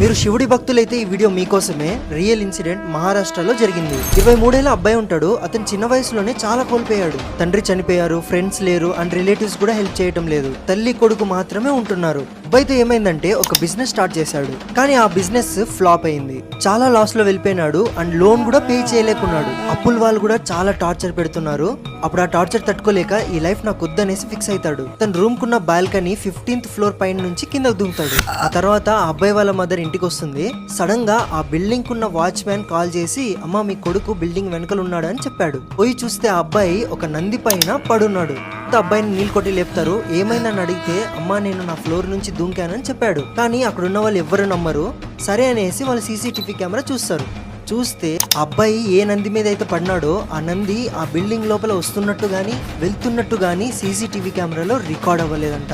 మీరు శివుడి భక్తులైతే ఈ వీడియో మీకోసమే రియల్ ఇన్సిడెంట్ మహారాష్ట్రలో జరిగింది. ఇరవై మూడేళ్ళ అబ్బాయి ఉంటాడు. అతను చిన్న వయసులోనే చాలా కోల్పోయాడు. తండ్రి చనిపోయారు ఫ్రెండ్స్ లేరు అండ్ రిలేటివ్స్ కూడా హెల్ప్ చేయటం లేదు. తల్లి కొడుకు మాత్రమే ఉంటున్నారు. అబ్బాయితో ఏమైందంటే ఒక బిజినెస్ స్టార్ట్ చేశాడు. కానీ ఆ బిజినెస్ ఫ్లాప్ అయింది. చాలా లాస్లో వెళ్ళిపోయినాడు అండ్ లోన్ కూడా పే చేయలేకున్నాడు. అప్పుల వాళ్ళు కూడా చాలా టార్చర్ పెడుతున్నారు. అప్పుడు ఆ టార్చర్ తట్టుకోలేక ఈ లైఫ్ నాకు వద్దనేసి ఫిక్స్ అవుతాడు తన రూమ్ కున్న బాల్కనీ ఫిఫ్టీన్త్ ఫ్లోర్ పైన నుంచి కింద దుంకుతాడు. ఆ తర్వాత ఆ అబ్బాయి వాళ్ళ మదర్ ఇంటికి వస్తుంది. సడన్గా ఆ బిల్డింగ్ కున్న వాచ్మ్యాన్ కాల్ చేసి అమ్మ మీ కొడుకు బిల్డింగ్ వెనకలు ఉన్నాడు అని చెప్పాడు. పోయి చూస్తే ఆ అబ్బాయి ఒక నంది పైన పడున్నాడు. అబ్బాయిని నీళ్ళు కొట్టి లేపుతారు. ఏమైందని అడిగితే అమ్మా నేను నా ఫ్లోర్ నుంచి దూకానని చెప్పాడు. కానీ అక్కడ ఉన్న వాళ్ళు ఎవ్వరు నమ్మరు. సరే అనేసి వాళ్ళు సీసీటీవీ కెమెరా చూస్తారు. చూస్తే అబ్బాయి ఏ నంది మీద అయితే పడినాడో ఆ నంది ఆ బిల్డింగ్ లోపల వస్తున్నట్టు గాని వెళ్తున్నట్టు గాని సీసీటీవీ కెమెరాలో రికార్డ్ అవ్వలేదంట.